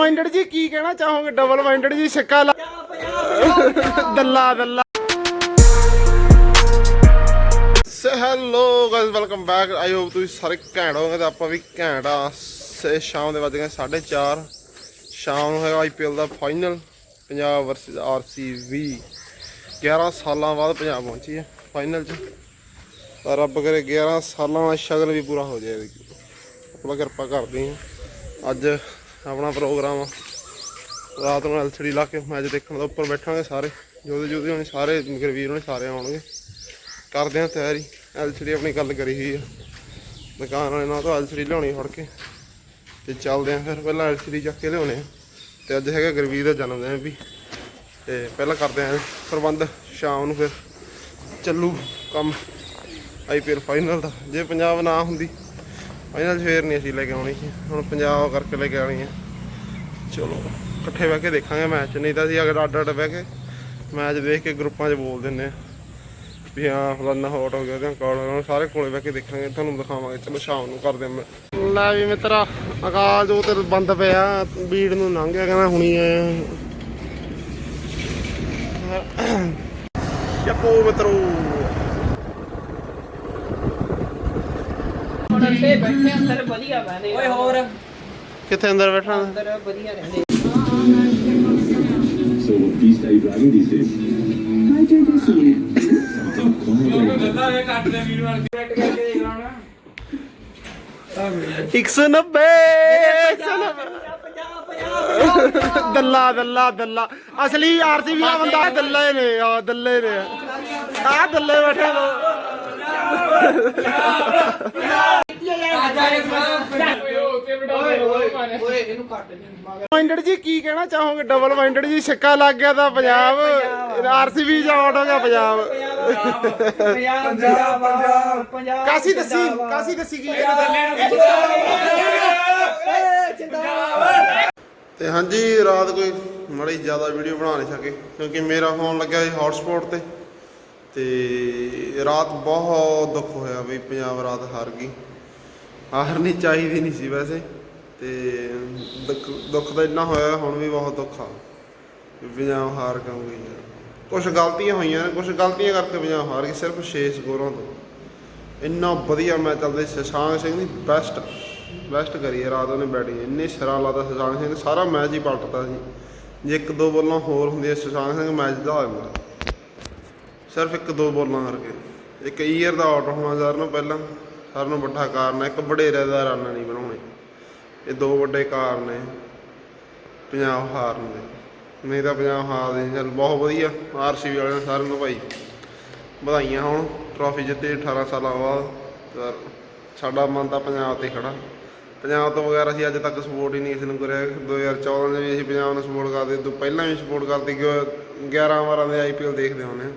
Minded ਜੀ, ਕੀ ਕਹਿਣਾ ਚਾਹੋਗੇ? ਡਬਲ ਮਾਈਂਡਡ ਜੀ ਸਿੱਕਾ ਲਾ ਦੱਲਾ ਦੱਲਾ। Hello guys welcome back I hope ਤੁਸੀਂ ਸਾਰੇ ਘੈਂਟ ਹੋਗੇ ਤੇ ਆਪਾਂ ਵੀ ਘੈਂਟ ਆ। ਸੇ, ਸ਼ਾਮ ਦੇ ਵੱਜ ਗਏ 4:30 ਸ਼ਾਮ ਨੂੰ ਹੈਗਾ ਆਈਪੀਐਲ ਦਾ ਫਾਈਨਲ ਪੰਜਾਬ ਵਰਸਸ ਆਰਸੀਬੀ 11 ਸਾਲਾਂ ਬਾਅਦ ਪੰਜਾਬ ਪਹੁੰਚੀ ਹੈ ਫਾਈਨਲ 'ਚ। ਤਾਂ ਰੱਬ ਕਰੇ 11 ਸਾਲਾਂ ਦਾ ਸ਼ਗਨ ਵੀ ਪੂਰਾ ਹੋ ਜਾਏ। ਆਪਣਾ ਕਿਰਪਾ ਕਰਦੇ ਹਾਂ। ਅੱਜ ਆਪਣਾ ਪ੍ਰੋਗਰਾਮ ਆ। ਰਾਤ ਨੂੰ ਐਲਸੀਡੀ ਲਾ ਕੇ ਮੈਚ ਦੇਖਣ ਦਾ ਉੱਪਰ ਬੈਠਾਂਗੇ ਸਾਰੇ। ਜੋਦੇ ਜੋਦੇ ਹੋਣੇ, ਸਾਰੇ ਗਰਵੀਰ ਹੋਣੇ, ਸਾਰੇ ਆਉਣਗੇ। ਕਰਦੇ ਹਾਂ ਤਿਆਰੀ। ਐਲਸੀਡੀ ਆਪਣੀ ਗੱਲ ਕਰੀ ਹੋਈ ਆ। ਦੁਕਾਨ ਵਾਲੇ ਨਾਲ ਤਾਂ ਐਲਸੀਡੀ ਲਿਆਉਣੀ ਫੜ ਕੇ। ਤੇ ਚੱਲਦੇ ਆਂ ਫਿਰ। ਪਹਿਲਾਂ ਐਲਸੀਡੀ ਚੱਕ ਕੇ ਲਿਆਉਣੇ ਆ। ਤੇ ਅੱਜ ਹੈਗਾ ਗਰਵੀਰ ਦਾ ਜਨਮ ਦਿਨ ਵੀ। ਤੇ ਪਹਿਲਾਂ ਕਰਦੇ ਆਂ ਪ੍ਰਬੰਧ। ਸ਼ਾਮ ਨੂੰ ਫਿਰ ਚੱਲੂ ਕੰਮ। ਆਈਪੀਐਲ ਫਾਈਨਲ ਦਾ। ਜੇ ਪੰਜਾਬ ਨਾ ਹੁੰਦੀ ਫਾਈਨਲ ਫੇਰ ਨਹੀਂ ਅਸੀਂ ਲੈ ਕੇ ਆਉਣੀ ਸੀ। ਹੁਣ ਪੰਜਾਬ ਕਰਕੇ ਲੈ ਕੇ ਆਉਣੀ ਹੈ ਚਲੋ, ਇਕੱਠੇ ਬਹਿ ਕੇ ਦੇਖਾਂਗੇ ਮੈਚ। ਨਹੀਂ ਤਾਂ ਅਸੀਂ ਅਗਰ ਅੱਡ ਅੱਡ ਬਹਿ ਕੇ ਮੈਚ ਦੇਖ ਕੇ ਗਰੁੱਪਾਂ 'ਚ ਬੋਲ ਦਿੰਨੇ ਆ ਵੀ ਹਾਂ, ਫਲਾਨਾ ਹੌਟ ਹੋ ਗਿਆ ਤੇ ਕਾਲ ਹੋ ਸਾਰੇ ਕੋਲੇ ਬਹਿ ਕੇ ਦੇਖਾਂਗੇ, ਤੁਹਾਨੂੰ ਦਿਖਾਵਾਂਗੇ। ਚਲੋ, ਸ਼ਾਮ ਨੂੰ ਕਰਦੇ ਹਾਂ ਲੈ ਵੀ ਮਿੱਤਰਾ ਅਕਾਲ ਜੋ ਤੇ ਬੰਦ ਪਿਆ, ਬੀੜ ਨੂੰ ਲੰਘ ਗਿਆ, ਕਹਿੰਦਾ ਹੁਣੀ ਆਇਆ। ਚੱਕੋ ਮਿੱਤਰੋ। ਹੁਣ ਬੈਠੇ ਅੰਦਰ ਵਧੀਆ ਬਹਿਨੇ ਓਏ ਹੋਰ। ਕਿੱਥੇ ਅੰਦਰ ਬੈਠਾ ਅੰਦਰ ਵਧੀਆ ਰਹਿੰਦੇ। So these are you driving these days? I do this year. ਇੱਕ ਸੌ ਨੱਬੇ ਇੱਕ ਸੌ ਨੱਬੇ। ਦੱਲਾ ਦੱਲਾ ਦੱਲਾ। ਅਸਲੀ ਆਰਸੀਬੀ ਦਾ ਬੰਦਾ ਦੱਲੇ ਨੇ ਆ ਦੱਲੇ ਨੇ। ਆ ਦੱਲੇ ਬੈਠੇ ਲੋ ਮਾਈਂਡਡ ਜੀ, ਕੀ ਕਹਿਣਾ ਚਾਹੋਗੇ? ਡਬਲ ਮਾਈਂਡਡ ਜੀ ਸਿੱਕਾ ਲੱਗ ਗਿਆ ਤਾਂ ਪੰਜਾਬ। ਆਰਸੀਬੀ ਜਾਂ ਆਊਟ ਹੋ ਗਿਆ ਪੰਜਾਬ ਪੰਜਾਬ ਪੰਜਾਬ? ਕਾਸੀ ਦੱਸੀ ਕਾਸੀ ਦੱਸੀ ਕੀ? ਤੇ ਹਾਂਜੀ, ਰਾਤ ਕੋਈ ਮੜੀ ਜ਼ਿਆਦਾ ਵੀਡੀਓ ਬਣਾ ਨਹੀਂ ਸਕੇ, ਕਿਉਂਕਿ ਮੇਰਾ ਫੋਨ ਲੱਗਿਆ ਸੀ ਹੌਟਸਪੌਟ ਤੇ। ਤੇ ਰਾਤ ਬਹੁਤ ਦੁੱਖ ਹੋਇਆ ਵੀ ਪੰਜਾਬ ਰਾਤ ਹਾਰ ਗਈ। ਹਾਰਨੀ ਚਾਹੀਦੀ ਨਹੀਂ ਸੀ ਵੈਸੇ। ਤੇ ਦੁੱਖ ਦੁੱਖ ਤਾਂ ਇੰਨਾ ਹੋਇਆ, ਹੁਣ ਵੀ ਬਹੁਤ ਦੁੱਖ ਆ। ਪੰਜਾਬ ਹਾਰ ਕਿਉਂ ਗਈ ਕੁਝ ਗਲਤੀਆਂ ਹੋਈਆਂ ਨੇ ਕੁਝ ਗਲਤੀਆਂ ਕਰਕੇ ਪੰਜਾਬ ਹਾਰ ਗਈ, ਸਿਰਫ 6 ਸਕੋਰਾਂ ਤੋਂ। ਇੰਨਾ ਵਧੀਆ ਮੈਚ ਚੱਲਦਾ ਸੀ ਸ਼ਸ਼ਾਂਕ ਸਿੰਘ ਦੀ ਬੈਸਟ ਬੈਸਟ ਕਰੀ ਹੈ ਰਾਤ ਉਹਨੇ ਬੈਟਿੰਗ ਇੰਨੇ ਸਿਰਾ ਲਾਦਾ ਸ਼ਸ਼ਾਂਕ ਸਿੰਘ ਨੇ ਸਾਰਾ ਮੈਚ ਹੀ ਪਲਟਤਾ ਸੀ। ਜੇ ਇੱਕ ਦੋ ਬੋਲਾਂ ਹੋਰ ਹੁੰਦੀਆਂ, ਸ਼ਸ਼ਾਂਕ ਸਿੰਘ ਮੈਚ ਦਾ ਦਿੰਦਾ ਸਿਰਫ ਇੱਕ ਦੋ ਬੋਲਾਂ ਕਰਕੇ। ਇੱਕ ਈਅਰ ਦਾ ਆਊਟ ਹੋਣਾ ਸਾਰਿਆਂ ਨੂੰ ਪਹਿਲਾਂ। ਸਾਰਿਆਂ ਨੂੰ ਵੱਡਾ ਕਾਰਨ ਹੈ, ਇੱਕ ਵਡੇਰੇ ਦਾ ਰਨ ਨਹੀਂ ਬਣਾਉਣੇ। ਇਹ ਦੋ ਵੱਡੇ ਕਾਰਨ ਨੇ ਪੰਜਾਬ ਹਾਰਨ ਦੇ ਨਹੀਂ ਤਾਂ ਪੰਜਾਬ ਹਾਰ ਦੇ ਚੱਲ ਬਹੁਤ ਵਧੀਆ ਆਰਸੀਬੀ ਵਾਲਿਆਂ ਨੇ ਸਾਰਿਆਂ ਨੂੰ ਭਾਈ ਵਧਾਈਆਂ ਹੋਣ ਟਰਾਫੀ ਜਿੱਤੇ 18 ਸਾਲਾਂ ਬਾਅਦ ਸਾਡਾ ਮਨ ਤਾਂ ਪੰਜਾਬ ਤੇ ਖੜਾ। ਪੰਜਾਬ ਤੋਂ ਬਗੈਰ ਅਸੀਂ ਅੱਜ ਤੱਕ ਸਪੋਰਟ ਹੀ ਨਹੀਂ ਕਿਸੇ ਨੂੰ ਕਰਿਆ। 2014 ਦੇ ਵੀ ਅਸੀਂ ਪੰਜਾਬ ਨੂੰ ਸਪੋਰਟ ਕਰਦੇ, ਤੋਂ ਪਹਿਲਾਂ ਵੀ ਸਪੋਰਟ ਕਰਦੇ ਕਿ 11 ਵਾਰਾਂ ਦੇ ਆਈਪੀਐਲ ਦੇਖਦੇ ਹੁੰਦੇ ਹਾਂ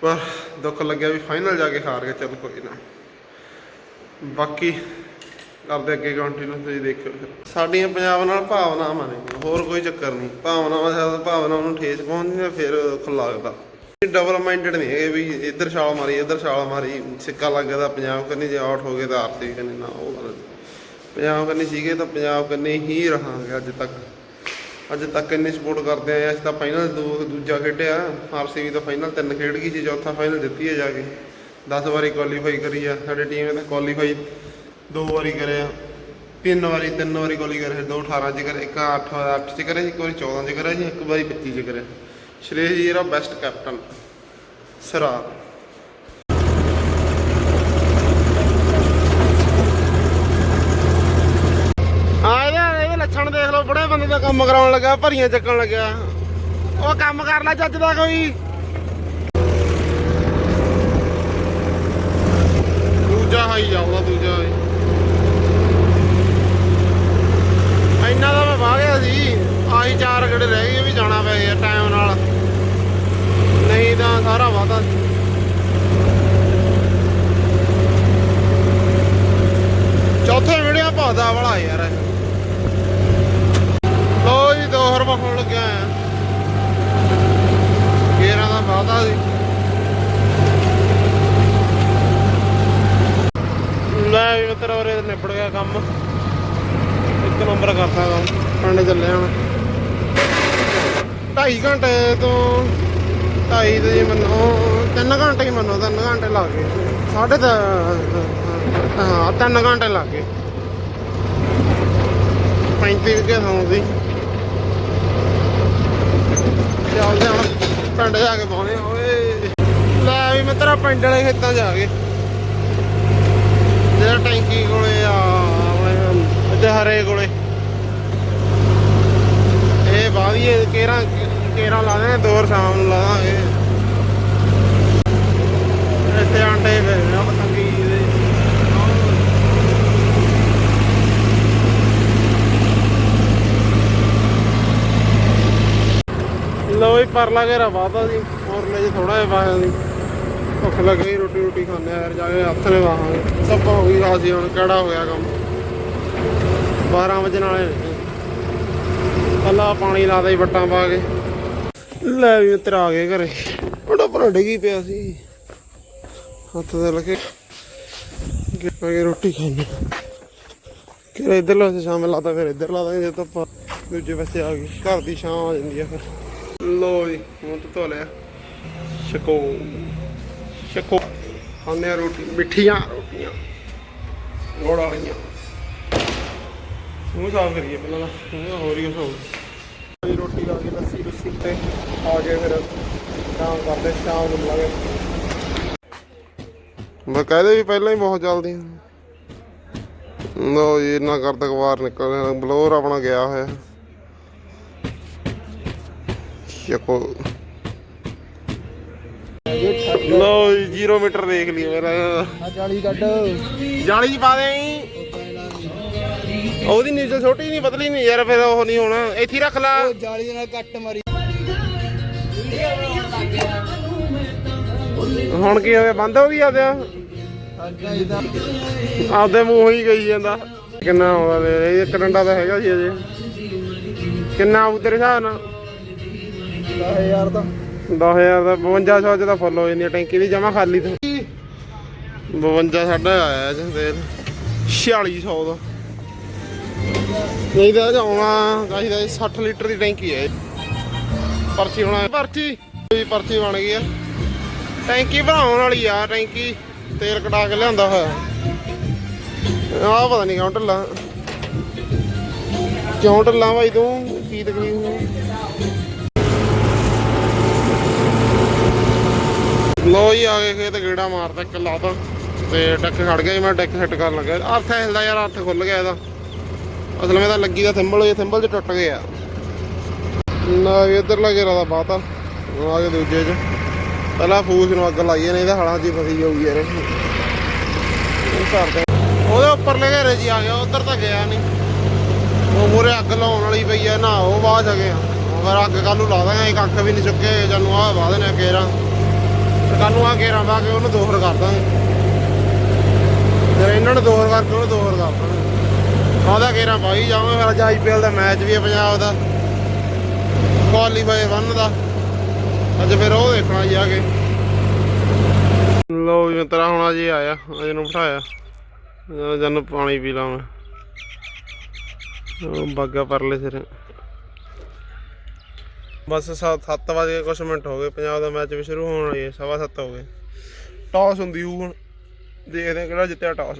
ਪਰ ਦੁੱਖ ਲੱਗਿਆ ਵੀ ਫਾਈਨਲ ਜਾ ਕੇ ਹਾਰ ਗਏ ਚੱਲ ਕੋਈ ਨਾ। ਬਾਕੀ ਕਰਦੇ ਅੱਗੇ ਕੰਟੀਨਿਊ ਤੁਸੀਂ ਦੇਖਿਓ ਫਿਰ। ਸਾਡੀਆਂ ਪੰਜਾਬ ਨਾਲ ਭਾਵਨਾਵਾਂ ਨੇ। ਹੋਰ ਕੋਈ ਚੱਕਰ ਨਹੀਂ। ਭਾਵਨਾਵਾਂ ਜਦ ਭਾਵਨਾਵਾਂ ਨੂੰ ਠੇਸ ਪਹੁੰਚਦੀ ਫਿਰ ਦੁੱਖ ਲੱਗਦਾ। ਡਬਲ ਮਾਈਂਡਡ ਨਹੀਂ ਹੈਗੇ ਵੀ ਇੱਧਰ ਛਾਲ ਮਾਰੀ, ਇੱਧਰ ਛਾਲ ਮਾਰੀ, ਸਿੱਕਾ ਲੱਗ ਗਿਆ ਤਾਂ ਪੰਜਾਬ ਕੰਨੀ ਜੇ ਆਊਟ ਹੋ ਗਏ ਤਾਂ ਆਰਤੀ ਕੰਨੀ ਨਾ, ਉਹ ਗੱਲ ਨਹੀਂ। ਪੰਜਾਬ ਕੰਨੀ ਸੀਗੇ ਤਾਂ ਪੰਜਾਬ ਕੰਨੀ ਹੀ ਰਹਾਂਗੇ ਅੱਜ ਤੱਕ। ਅੱਜ ਤੱਕ ਇੰਨੀ ਸਪੋਰਟ ਕਰਦੇ ਆਏ ਹਾਂ। ਅਸੀਂ ਤਾਂ ਫਾਈਨਲ ਦੋ, ਦੂਜਾ ਖੇਡਿਆ। ਆਰਸੀਬੀ ਤਾਂ ਫਾਈਨਲ ਤਿੰਨ ਖੇਡ ਗਈ ਸੀ ਚੌਥਾ ਫਾਈਨਲ ਜਿੱਤੀ ਹੈ ਜਾ ਕੇ। 10 ਵਾਰੀ ਕੁਆਲੀਫਾਈ ਕਰੀ ਆ, ਸਾਡੀ ਟੀਮ ਨੇ ਕੁਆਲੀਫਾਈ ਦੋ ਵਾਰੀ ਕਰਿਆ, ਤਿੰਨ ਵਾਰੀ ਤਿੰਨ ਵਾਰੀ ਕੁਆਲੀ ਕਰੇ ਦੋ 18 ਚ ਕਰਿਆ, ਇੱਕ 8 8 ਚ ਕਰਿਆ, ਇੱਕ ਵਾਰੀ 14 ਚ ਕਰਿਆ ਜੀ ਇੱਕ ਵਾਰੀ 25 ਚ ਕਰਿਆ। ਸ਼੍ਰੇਸ਼ ਜੀ ਦਾ ਬੈਸਟ ਕੈਪਟਨ ਸਰਾ ਆ ਇਹਦੇ ਇਹਦੇ ਲੱਛਣ ਦੇਖ ਲਓ, ਬੜੇ ਬੰਦੇ ਦਾ ਕੰਮ ਕਰਾਉਣ ਲੱਗਾ, ਭਰੀਆਂ ਚੱਕਣ ਲੱਗਿਆ। ਉਹ ਕੰਮ ਕਰ ਲੈ, ਚੱਜ ਦਾ ਕੋਈ ਦੂਜਾ ਹਾਈ ਜਾਊਗਾ ਦੂਜਾ ਹਾਈ ਇੰਨਾ ਦਾ ਮੈਂ ਵਾਹ ਗਿਆ ਸੀ ਆਹੀ ਚਾਰ ਗੜੇ ਰਹਿ ਗਏ ਵੀ ਜਾਣਾ ਪੈ ਗਿਆ ਟਾਈਮ ਨਾਲ ਨਹੀਂ ਤਾਂ ਸਾਰਾ ਵਾਦਾ ਚੌਥੇ ਵੀਡੀਓ ਪਾਦਾ ਵਾਲਾ ਯਾਰ ਲੋ ਜੀ ਦੋ ਹਰ ਹੋਣ ਲੱਗਿਆ ਆ ਗੇਰਾਂ ਦਾ ਵਾਦਾ ਸੀ ਲੈ ਵੀ ਮਿੱਤਰ ਉਰੇ ਨਿਬੜ ਗਿਆ ਕੰਮ। ਇੱਕ ਨੰਬਰ ਕਰਤਾ ਕੰਮ। ਪਿੰਡ ਚੱਲੇ ਹੁਣ। ਢਾਈ ਘੰਟੇ ਤੋਂ ਢਾਈ ਤੇ ਮੰਨੋ ਤਿੰਨ ਘੰਟੇ ਹੀ ਮੰਨੋ ਤਿੰਨ ਘੰਟੇ ਲੱਗ ਗਏ। ਸਾਢੇ ਤਾਂ ਹਾਂ ਤਿੰਨ ਘੰਟੇ ਲੱਗ ਗਏ। 35 ਵਿਗੇ ਥਾਂ ਸੀ ਚੱਲਦੇ ਹੁਣ ਪਿੰਡ ਜਾ ਕੇ ਪਾਉਣੇ ਆ, ਓਏ। ਲੈ ਵੀ ਮਿੱਤਰਾ ਪਿੰਡ ਵਾਲੇ ਖੇਤਾਂ ਜਾ ਕੇ ਜਿਹੜਾ ਟੈਂਕੀ ਕੋਲੇ, ਆ, ਆਪਣੇ, ਇੱਥੇ ਹਰੇ ਕੋਲੇ। ਇਹ ਬਾਦੀਏ ਕੇਰਾਂ ਕੇਰਾਂ ਲਾ ਦੇਣੇ ਸ਼ਾਮ ਨੂੰ ਲਾ ਇੱਥੇ ਆਂਡੇ ਫਿਰ ਆ ਪਤੰਗੀ ਦੇ ਲੋ ਹੀ ਪਰਲਾ ਘੇਰਾ ਵਾਦਾ ਜੀ ਹੋਰ ਲੈ ਜੀ ਥੋੜਾ ਜਿਹਾ ਪਾਇਆ ਸੀ। ਭੁੱਖ ਲੱਗ ਗਈ, ਰੋਟੀ ਰੋਟੀ ਖਾਣੇ ਯਾਰ ਜਾ ਕੇ ਹੱਥ ਨੇ ਸਭ ਹੋ ਗਈ ਰਾਜੀ ਹੁਣ, ਕਿਹੜਾ ਹੋ ਕੰਮ? 12 ਵਜੇ ਨਾਲੇ ਨੇ। ਪਾਣੀ ਲਾਦਾ ਹੀ ਵੱਟਾਂ ਪਾ ਕੇ। ਲੈ ਵੀ ਮਿੱਤਰ ਆ ਗਏ ਘਰੇ। ਬੜਾ ਭਰਾ ਡਿੱਗੀ ਪਿਆ ਸੀ। ਹੱਥ ਦੇ ਲਗੇ। ਕਿ ਰੋਟੀ ਖਾਣੀ ਕਿ ਇੱਧਰ ਲਾ ਸ਼ਾਮ ਲਾਤਾ, ਫਿਰ ਇੱਧਰ ਲਾ ਦਾਂਗੇ ਜੇ ਤਾਂ ਦੂਜੇ ਪਾਸੇ ਆ ਗਈ ਘਰ ਦੀ ਛਾਂ ਆ ਜਾਂਦੀ ਆ ਫਿਰ। ਲੋ ਜੀ, ਹੁਣ ਤਾਂ ਧੋ ਲਿਆ। ਛਕੋ। ਛਕੋ ਖਾਂਦੇ ਆ ਰੋਟੀ ਮਿੱਠੀਆਂ ਰੋਟੀਆਂ ਗੋੜ ਵਾਲੀਆਂ। ਮੂੰਹ ਸਾਫ਼ ਕਰੀਏ ਪਹਿਲਾਂ ਤਾਂ ਮੂੰਹ ਹੋਰ ਹੀ ਸਾਫ਼ ਰੋਟੀ ਖਾ ਕੇ ਲੱਸੀ ਲੁੱਸੀ ਤੇ ਆ ਗਏ ਫਿਰ ਸ਼ਾਮ ਕਰਦੇ ਸ਼ਾਮ ਨੂੰ ਮਿਲਾਂਗੇ। ਮੈਂ ਕਹਦੇ ਵੀ ਪਹਿਲਾਂ ਹੀ ਬਹੁਤ ਚੱਲਦੀ ਲੋ ਜੀ ਇੰਨਾ ਕਰ ਤੱਕ ਬਾਹਰ ਨਿਕਲ ਬਲੋਰ ਆਪਣਾ ਗਿਆ ਹੋਇਆ। ਸ਼ਕੋ ਲੋ 0 ਮੀਟਰ ਦੇਖ ਲਈ ਮੇਰਾ ਜਾਲੀ ਕੱਢ। ਜਾਲੀ ਚ ਪਾ ਦੇ ਉਹਦੀ ਨੀਚੇ ਛੋਟੀ ਨਹੀਂ ਪਤਲੀ ਨਹੀਂ ਯਾਰ ਫਿਰ ਉਹ ਨਹੀਂ ਹੋਣਾ। ਇੱਥੇ ਹੀ ਰੱਖ ਲਾ। ਜਾਲੀ ਨਾਲ ਕੱਟ ਮਾਰੀ। ਹੁਣ ਕੀ ਹੋਵੇ ਬੰਦ ਹੋ ਗਈ ਅੱਗਾ ਇਹਦਾ। ਆਪਦੇ ਮੂੰਹ ਹੀ ਗਈ ਜਾਂਦਾ। ਕਿੰਨਾ ਆਉਂਦਾ ਦੇ ਇਹ ਇੱਕ ਡੰਡਾ ਤਾਂ ਹੈਗਾ ਸੀ ਅਜੇ। ਕਿੰਨਾ ਆਊ ਤੇਰੇ ਹਿਸਾਬ ਨਾਲ? 10000 ਦਾ। 10000 ਦਾ 5200 ਚ ਤਾਂ ਫੁੱਲ ਹੋ ਜਾਂਦੀ ਆ, ਟੈਂਕੀ ਦੀ ਜਮਾ ਖਾਲੀ ਤੋਂ। 52 ਸਾਡਾ ਆਇਆ ਜੀ ਤੇਲ 4600 ਦਾ। ਨਹੀਂ ਤਾਂ ਜਾਉਣਾ ਚਾਹੀਦਾ 60 ਲੀਟਰ ਦੀ ਟੈਂਕੀ ਹੈ ਪਰਚੀ ਹੋਣਾ ਪਰਚੀ? ਵੀ ਪਰਚੀ ਬਣ ਗਈ ਆ। ਟੈਂਕੀ ਭਰਾਉਣ ਵਾਲੀ ਆ, ਟੈਂਕੀ ਤੇਲ ਕਟਾ ਕੇ ਲਿਆਂਦਾ ਹੋਇਆ। ਆਹ ਪਤਾ ਨਹੀਂ ਕਿਉਂ ਢਿੱਲਾ। ਕਿਉਂ ਢਿੱਲਾ ਭਾਈ ਤੂੰ? ਕੀ ਤਕਲੀਫ ਹੈ ਲੋ ਜੀ, ਆ ਗਏ ਖੇਤ, ਗੇੜਾ ਮਾਰਦਾ ਇੱਕ ਲਾਤਾ ਤੇ ਡੱਕ ਖੜ ਗਿਆ ਮੈਂ ਡੱਕ ਸੈੱਟ ਕਰਨ ਲੱਗਾ। ਹੱਥ ਹਿਲਦਾ ਯਾਰ, ਹੱਥ ਖੁੱਲ ਗਿਆ ਇਹਦਾ। ਅਸਲ ਵਿੱਚ ਤਾਂ ਲੱਗੀ ਦਾ ਥੰਬਲ ਇਹ ਥੰਬਲ ਚ ਟੁੱਟ ਗਿਆ। ਨਾ ਵੀ ਲੱਗੇ ਰਹਾ ਬਾਤ ਆ ਕੇ ਦੂਜੇ ਚ। ਪਹਿਲਾਂ ਫੂਸ ਨੂੰ ਅੱਗ ਲਾਈਏ ਨਹੀਂ ਤਾਂ ਹਲਾਂ 'ਚ ਫਸੀ ਜਾਊਗੀ ਯਾਰ ਕਰਦੇ ਉਹਦੇ ਉੱਪਰ ਲੈ ਘੇਰੇ ਜੀ ਆ ਗਿਆ, ਉਧਰ ਤਾਂ ਗਿਆ ਨਹੀਂ। ਉਹ ਮੂਰੇ ਅੱਗ ਲਾਉਣ ਵਾਲੀ ਪਈ ਆ, ਨਾ ਉਹ ਬਾਅਦ ਚ ਗਿਆ। ਫਿਰ ਅੱਗ ਕੱਲ ਨੂੰ ਲਾ ਦਾਂਗੇ, ਇੱਕ ਅੱਖ ਵੀ ਨਹੀਂ ਚੁੱਕੇ, ਜਾਨੂੰ ਆ ਵਾ ਦੇਣਾ ਕੇਰਾਂ ਕੱਲ ਨੂੰ ਆ ਕੇਰਾਂ ਵਾ ਉਹਨੂੰ ਦੋਹਰ ਕਰ ਦਾਂਗੇ। ਫਿਰ ਇਹਨਾਂ ਨੂੰ ਦੋਹਰ ਕਰਕੇ ਉਹਨੂੰ ਦੋਹਰ ਕਰ ਦਾਂਗੇ। ਉਹਦਾ ਕੇਰਾਂ ਪਾਈ ਜਾਵਾਂਗੇ, ਫਿਰ ਅੱਜ ਆਈਪੀਐਲ ਦਾ ਮੈਚ ਵੀ ਹੈ ਪੰਜਾਬ ਦਾ। ਕੁਆਲੀਫਾਈ ਵਨ ਦਾ। ਅੱਜ ਫਿਰ ਉਹ ਦੇਖਣਾ ਜੀ ਆ ਕੇ। ਲੋ ਜੀ ਤੇਰਾ ਹੁਣ ਅਜੇ ਆਇਆ, ਅਜੇ ਨੂੰ ਬਿਠਾਇਆ। ਜਨ ਪਾਣੀ ਪੀ ਲਾਂ ਮੈਂ। ਬਾਗਾ ਪਰਲੇ ਸਿਰ। ਬਸ 7 ਵਜੇ ਕੁਛ ਮਿੰਟ ਹੋ ਗਏ, ਪੰਜਾਬ ਦਾ ਮੈਚ ਵੀ ਸ਼ੁਰੂ ਹੋਣ ਵਾਲੀ ਹੈ, ਸਵਾ ਸੱਤ ਹੋ ਗਏ। ਟਾਸ ਹੁੰਦੀ ਹੋਊ ਹੁਣ, ਦੇਖਦੇ ਹਾਂ ਕਿਹੜਾ ਜਿੱਤਿਆ ਟਾਸ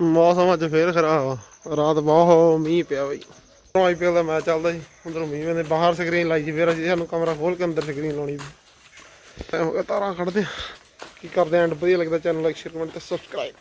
ਮੌਸਮ ਅੱਜ ਫੇਰ ਖਰਾਬ ਆ, ਰਾਤ ਬਹੁਤ ਮੀਂਹ ਪਿਆ ਬਈ। ਆਈਪੀਐਲ ਦਾ ਮੈਚ ਚੱਲਦਾ ਸੀ, ਉਧਰੋਂ ਮੀਂਹ ਪੈਂਦੇ, ਬਾਹਰ ਸਕਰੀਨ ਲਾਈ ਸੀ, ਫੇਰ ਅਸੀਂ ਸਾਨੂੰ ਕਮਰਾ ਖੋਲ ਕੇ ਅੰਦਰ ਸਕਰੀਨ ਲਾਉਣੀ ਸੀ। ਹੋ ਗਿਆ, ਤਾਰਾਂ ਕੱਢਦੇ ਆ। ਕੀ ਕਰਦੇ ਐਂਡ ਵਧੀਆ ਲੱਗਦਾ ਚੈਨਲ ਲਾਈਕ ਸ਼ੇਅਰ ਕਮੈਂਟ ਤੇ ਸਬਸਕ੍ਰਾਈਬ